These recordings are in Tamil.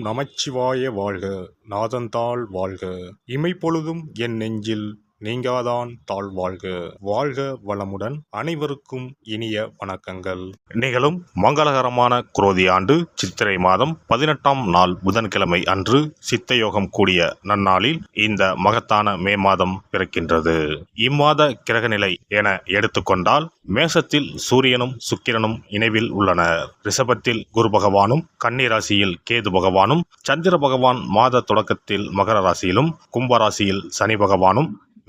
நமச்சிவாய வாழ்க நாதந்தாள் வாழ்க. இமைப்பொழுதும் என் நெஞ்சில் நீங்காதான் தாழ் வாழ்க. வாழ்க வளமுடன் அனைவருக்கும் இனிய வணக்கங்கள். நிகழும் மங்களகரமான குரோதி ஆண்டு சித்திரை மாதம் பதினெட்டாம் நாள் புதன்கிழமை அன்று சித்தயோகம் கூடிய நன்னாளில் இந்த மகத்தான மே மாதம் பிறக்கின்றது. இம்மாத கிரகநிலை என எடுத்துக்கொண்டால் மேசத்தில் சூரியனும் சுக்கிரனும் இணைவில் உள்ளனர். ரிஷபத்தில் குரு பகவானும் கன்னிராசியில் கேது பகவானும் சந்திர பகவான் மாத தொடக்கத்தில் மகர ராசியிலும் கும்பராசியில் சனி பகவானும்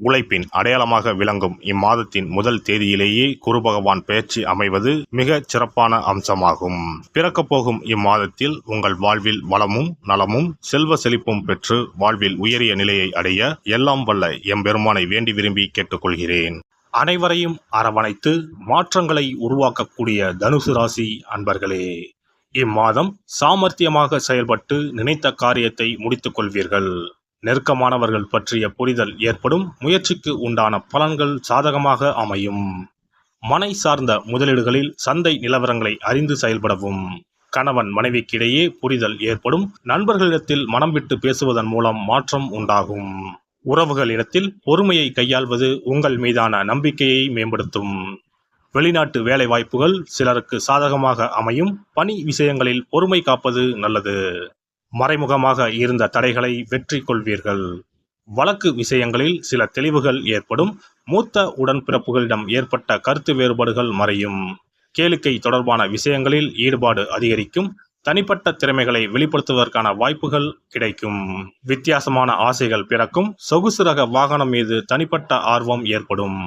உழைப்பின் அடையாளமாக விளங்கும் இம்மாதத்தின் முதல் தேதியிலேயே குரு பகவான் பெயர்ச்சி அமைவது மிக சிறப்பான அம்சமாகும். பிறக்கப் போகும் இம்மாதத்தில் உங்கள் வாழ்வில் வளமும் நலமும் செல்வ செழிப்பும் பெற்று வாழ்வில் உயரிய நிலையை அடைய எல்லாம் வல்ல எம்பெருமானை வேண்டி விரும்பி கேட்டுக்கொள்கிறேன். அனைவரையும் அரவணைத்து மாற்றங்களை உருவாக்கக்கூடிய தனுசு ராசி அன்பர்களே இம்மாதம் சாமர்த்தியமாக செயல்பட்டு நினைத்த காரியத்தை முடித்துக் கொள்வீர்கள் நெருக்கமானவர்கள் பற்றிய புரிதல் ஏற்படும் முயற்சிக்கு உண்டான பலன்கள் சாதகமாக அமையும். மனை சார்ந்த முதலீடுகளில் சந்தை நிலவரங்களை அறிந்து செயல்படவும். கணவன் மனைவிக்கிடையே புரிதல் ஏற்படும் நண்பர்களிடத்தில் மனம் விட்டு பேசுவதன் மூலம் மாற்றம் உண்டாகும். உறவுகளிடத்தில் பொறுமையை கையாள்வது உங்கள் மீதான நம்பிக்கையை மேம்படுத்தும். வெளிநாட்டு வேலை வாய்ப்புகள் சிலருக்கு சாதகமாக அமையும். பணி விஷயங்களில் பொறுமை காப்பது நல்லது. மறைமுகமாக இருந்த தடைகளை வெற்றி கொள்வீர்கள் வழக்கு விஷயங்களில் சில தெளிவுகள் ஏற்படும். மூத்த உடன்பிறப்புகளிடம் ஏற்பட்ட கருத்து வேறுபாடுகள் மறையும். கேளிக்கை தொடர்பான விஷயங்களில் ஈடுபாடு அதிகரிக்கும். தனிப்பட்ட திறமைகளை வெளிப்படுத்துவதற்கான வாய்ப்புகள் கிடைக்கும். வித்தியாசமான ஆசைகள் பிறக்கும். சொகுசு ரக வாகனம் மீது தனிப்பட்ட ஆர்வம் ஏற்படும்.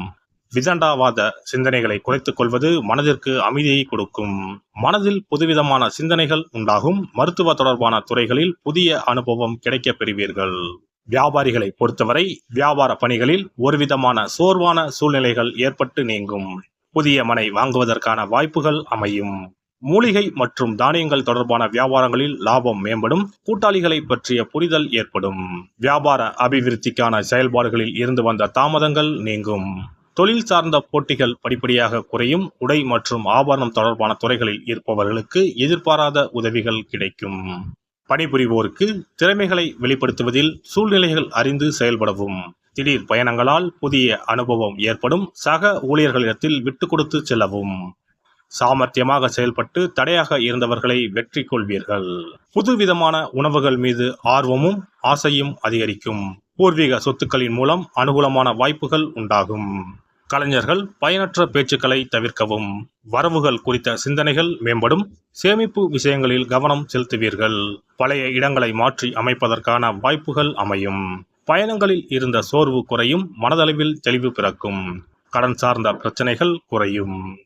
விதண்டாவாத சிந்தனைகளை குறைத்துக் கொள்வது மனதிற்கு அமைதியை கொடுக்கும். மனதில் புதுவிதமான சிந்தனைகள் உண்டாகும். மருத்துவ தொடர்பான துறைகளில் புதிய அனுபவம் கிடைக்கப் பெறுவீர்கள். வியாபாரிகளை பொறுத்தவரை வியாபார பணிகளில் ஒருவிதமான சோர்வான சூழ்நிலைகள் ஏற்பட்டு நீங்கும். புதிய மனை வாங்குவதற்கான வாய்ப்புகள் அமையும். மூலிகை மற்றும் தானியங்கள் தொடர்பான வியாபாரங்களில் லாபம் மேம்படும். கூட்டாளிகளை பற்றிய புரிதல் ஏற்படும். வியாபார அபிவிருத்திக்கான செயல்பாடுகளில் இருந்து வந்த தாமதங்கள் நீங்கும். தொழில் சார்ந்த போட்டிகள் படிப்படியாக குறையும். உடை மற்றும் ஆபரணம் தொடர்பான துறைகளில் இருப்பவர்களுக்கு எதிர்பாராத உதவிகள் கிடைக்கும். பணிபுரிவோருக்கு திறமைகளை வெளிப்படுத்துவதில் சூழ்நிலைகள் அறிந்து செயல்படவும். திடீர் பயணங்களால் புதிய அனுபவம் ஏற்படும். சக ஊழியர்களிடத்தில் விட்டு கொடுத்து செல்லவும். சாமர்த்தியமாக செயல்பட்டு தடையாக இருந்தவர்களை வெற்றி கொள்வீர்கள். புதுவிதமான உணவுகள் மீது ஆர்வமும் ஆசையும் அதிகரிக்கும். பூர்வீக சொத்துக்களின் மூலம் அனுகூலமான வாய்ப்புகள் உண்டாகும். கலைஞர்கள் பயனற்ற பேச்சுக்களை தவிர்க்கவும் வரவுகள் குறித்த சிந்தனைகள் மேம்படும் சேமிப்பு விஷயங்களில் கவனம் செலுத்துவீர்கள். பழைய இடங்களை மாற்றி அமைப்பதற்கான வாய்ப்புகள் அமையும். பயணங்களில் இருந்த சோர்வு குறையும் மனதளவில் தெளிவு பிறக்கும். கடன் சார்ந்த பிரச்சனைகள் குறையும்.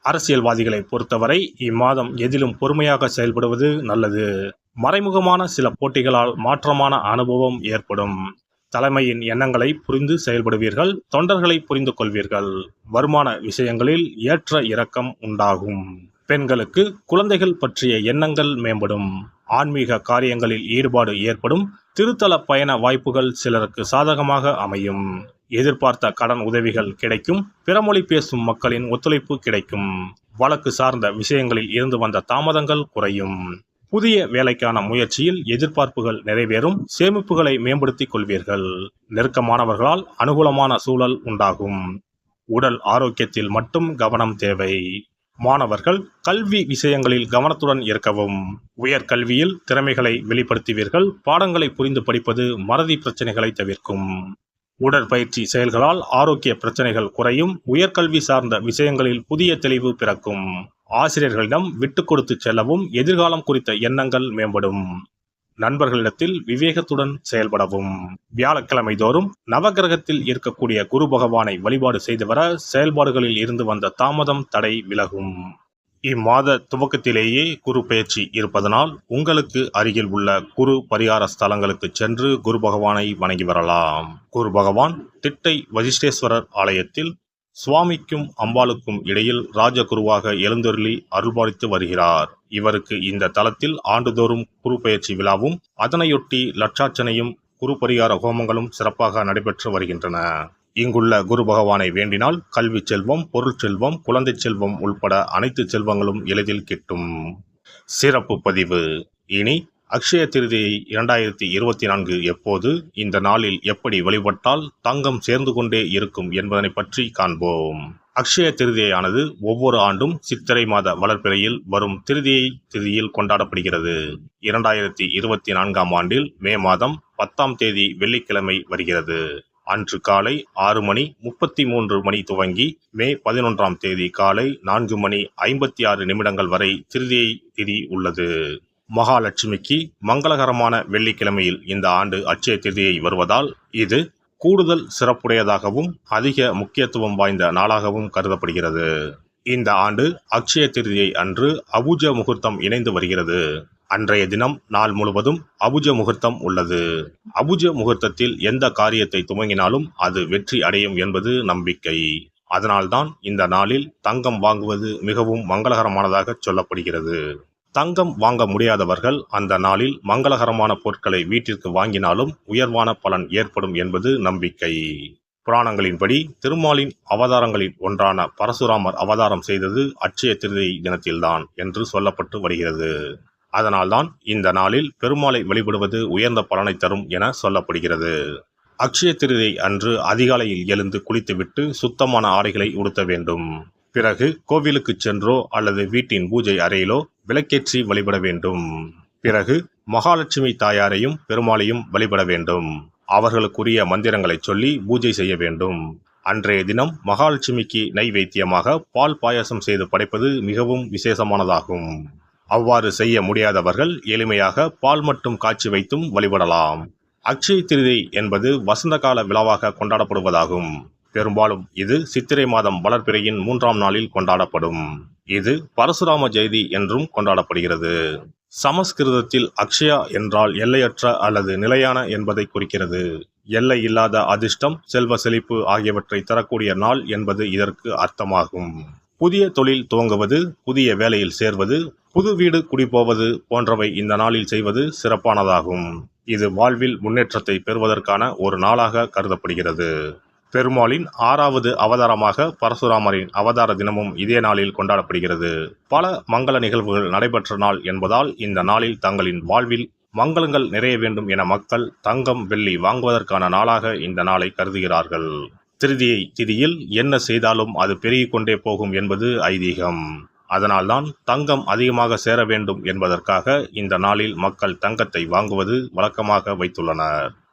அரசியல்வாதிகளை பொறுத்தவரை இம்மாதம் எதிலும் பொறுமையாக செயல்படுவது நல்லது. மறைமுகமான சில போட்டிகளால் மாற்றமான அனுபவம் ஏற்படும். தலைமையின் எண்ணங்களை புரிந்து செயல்படுவீர்கள் தொண்டர்களை புரிந்து கொள்வீர்கள். வருமான விஷயங்களில் ஏற்ற இறக்கம் உண்டாகும். பெண்களுக்கு குழந்தைகள் பற்றிய எண்ணங்கள் மேம்படும். ஆன்மீக காரியங்களில் ஈடுபாடு ஏற்படும். திருத்தல பயண வாய்ப்புகள் சிலருக்கு சாதகமாக அமையும். எதிர்பார்த்த கடன் உதவிகள் கிடைக்கும். பிறமொழி பேசும் மக்களின் ஒத்துழைப்பு கிடைக்கும். வழக்கு சார்ந்த விஷயங்களில் இருந்து வந்த தாமதங்கள் குறையும். புதிய வேலைக்கான முயற்சியில் எதிர்பார்ப்புகள் நிறைவேறும் சேமிப்புகளை மேம்படுத்திக் கொள்வீர்கள். நெருக்கமானவர்களால் அனுகூலமான சூழல் உண்டாகும். உடல் ஆரோக்கியத்தில் மட்டும் கவனம் தேவை. மாணவர்கள் கல்வி விஷயங்களில் கவனத்துடன் இருக்கவும். உயர்கல்வியில் திறமைகளை வெளிப்படுத்துவீர்கள். பாடங்களை புரிந்து படிப்பது மறதி பிரச்சனைகளை தவிர்க்கும். உடற்பயிற்சி செயல்களால் ஆரோக்கிய பிரச்சனைகள் குறையும். உயர்கல்வி சார்ந்த விஷயங்களில் புதிய தெளிவு பிறக்கும். ஆசிரியர்களிடம் விட்டு கொடுத்து செல்லவும் எதிர்காலம் குறித்த எண்ணங்கள் மேம்படும். நண்பர்களிடத்தில் விவேகத்துடன் செயல்படவும். வியாழக்கிழமை தோறும் நவகிரகத்தில் இருக்கக்கூடிய குரு பகவானை வழிபாடு செய்து வர செயல்பாடுகளில் இருந்து வந்த தாமதம் தடை விலகும். இம்மாத துவக்கத்திலேயே குரு பயிற்சி இருப்பதனால் உங்களுக்கு அருகில் உள்ள குரு பரிகார ஸ்தலங்களுக்கு சென்று குரு பகவானை வணங்கி வரலாம். குரு பகவான் திட்டை வசிஷ்டேஸ்வரர் ஆலயத்தில் சுவாமிக்கும் அம்பாளுக்கும் இடையில் ராஜகுருவாக எழுந்தருளி அருள்பாலித்து வருகிறார். இவருக்கு இந்த தலத்தில் ஆண்டுதோறும் குரு பயிற்சி விழாவும் அதனையொட்டி லட்சார்ச்சனையும் குரு பரிகார ஹோமங்களும் சிறப்பாக நடைபெற்று வருகின்றன. இங்குள்ள குரு பகவானை வேண்டினால் கல்வி செல்வம் பொருள் செல்வம் குழந்தை செல்வம் உள்பட அனைத்து செல்வங்களும் எளிதில் கிட்டும். சிறப்பு பதிவு. இனி அக்ஷய திருதியை இரண்டாயிரத்தி இருபத்தி நான்கு எப்போது இந்த நாளில் எப்படி வழிபட்டால் தங்கம் சேர்ந்து கொண்டே இருக்கும் என்பதனை பற்றி காண்போம். அக்ஷய திருதியானது ஒவ்வொரு ஆண்டும் சித்திரை மாத வளர்ப்பிறையில் வரும் திருதியை திதியில் கொண்டாடப்படுகிறது. இரண்டாயிரத்தி இருபத்தி நான்காம் ஆண்டில் மே மாதம் பத்தாம் தேதி வெள்ளிக்கிழமை வருகிறது. அன்று காலை ஆறு மணி முப்பத்தி மூன்று மணி துவங்கி மே பதினொன்றாம் தேதி காலை நான்கு மணி ஐம்பத்தி ஆறு நிமிடங்கள் வரை திருதியை திதி உள்ளது. மகாலட்சுமிக்கு மங்களகரமான வெள்ளிக்கிழமையில் இந்த ஆண்டு அட்சய திருதியை வருவதால் இது கூடுதல் சிறப்புடையதாகவும் அதிக முக்கியத்துவம் வாய்ந்த நாளாகவும் கருதப்படுகிறது. இந்த ஆண்டு அக்ஷய திருதியை அன்று அபுஜ முகூர்த்தம் இணைந்து வருகிறது. அன்றைய தினம் நாள் முழுவதும் அபுஜ முகூர்த்தம் உள்ளது. அபுஜ முகூர்த்தத்தில் எந்த காரியத்தை துவங்கினாலும் அது வெற்றி அடையும் என்பது நம்பிக்கை. அதனால்தான் இந்த நாளில் தங்கம் வாங்குவது மிகவும் மங்களகரமானதாக சொல்லப்படுகிறது. தங்கம் வாங்க முடியாதவர்கள் அந்த நாளில் மங்களகரமான பொருட்களை வீட்டிற்கு வாங்கினாலும் உயர்வான பலன் ஏற்படும் என்பது நம்பிக்கை. புராணங்களின்படி திருமாலின் அவதாரங்களில் ஒன்றான பரசுராமர் அவதாரம் செய்தது அட்சய திருதை தினத்தில்தான் என்று சொல்லப்பட்டு வருகிறது. அதனால்தான் இந்த நாளில் பெருமாளை வழிபடுவது உயர்ந்த பலனை தரும் என சொல்லப்படுகிறது. அக்ஷய திருதை அன்று அதிகாலையில் எழுந்து குளித்துவிட்டு சுத்தமான ஆடைகளை உடுத்த வேண்டும். பிறகு கோவிலுக்கு சென்றோ அல்லது வீட்டின் பூஜை அறையிலோ விளக்கேற்றி வழிபட வேண்டும். பிறகு மகாலட்சுமி தாயாரையும் பெருமாளையும் வழிபட வேண்டும். அவர்களுக்குரிய மந்திரங்களை சொல்லி பூஜை செய்ய வேண்டும். அன்றைய தினம் மகாலட்சுமிக்கு நைவேத்தியமாக பால் பாயசம் செய்து படைப்பது மிகவும் விசேஷமானதாகும். அவ்வாறு செய்ய முடியாதவர்கள் எளிமையாக பால் மட்டும் காய்ச்சி வைத்தும் வழிபடலாம். அக்ஷய திருதி என்பது வசந்த கால விழாவாக கொண்டாடப்படுவதாகும். பெரும்பாலும் இது சித்திரை மாதம் வளர்பிறையின் மூன்றாம் நாளில் கொண்டாடப்படும். இது பரசுராம ஜெயதி என்றும் கொண்டாடப்படுகிறது. சமஸ்கிருதத்தில் அக்ஷயா என்றால் எல்லையற்ற அல்லது நிலையான என்பதை குறிக்கிறது. எல்லை இல்லாத அதிர்ஷ்டம் செல்வ செழிப்பு ஆகியவற்றை தரக்கூடிய நாள் என்பது இதற்கு அர்த்தமாகும். புதிய தொழில் துவங்குவது புதிய வேலையில் சேர்வது புது வீடு குடிபோவது போன்றவை இந்த நாளில் செய்வது சிறப்பானதாகும். இது வாழ்வில் முன்னேற்றத்தை பெறுவதற்கான ஒரு நாளாக கருதப்படுகிறது. பெருமாளின் ஆறாவது அவதாரமாக பரசுராமரின் அவதார தினமும் இதே நாளில் கொண்டாடப்படுகிறது. பல மங்கள நிகழ்வுகள் நடைபெற்ற நாள் என்பதால் இந்த நாளில் தங்களின் வாழ்வில் மங்களங்கள் நிறைய வேண்டும் என மக்கள் தங்கம் வெள்ளி வாங்குவதற்கான நாளாக இந்த நாளை கருதுகிறார்கள். திருதியை திதியில் என்ன செய்தாலும் அது பெருகிக் கொண்டே போகும் என்பது ஐதீகம். அதனால்தான் தங்கம் அதிகமாக சேர வேண்டும் என்பதற்காக இந்த நாளில் மக்கள் தங்கத்தை வாங்குவது வழக்கமாக வைத்துள்ளனர்.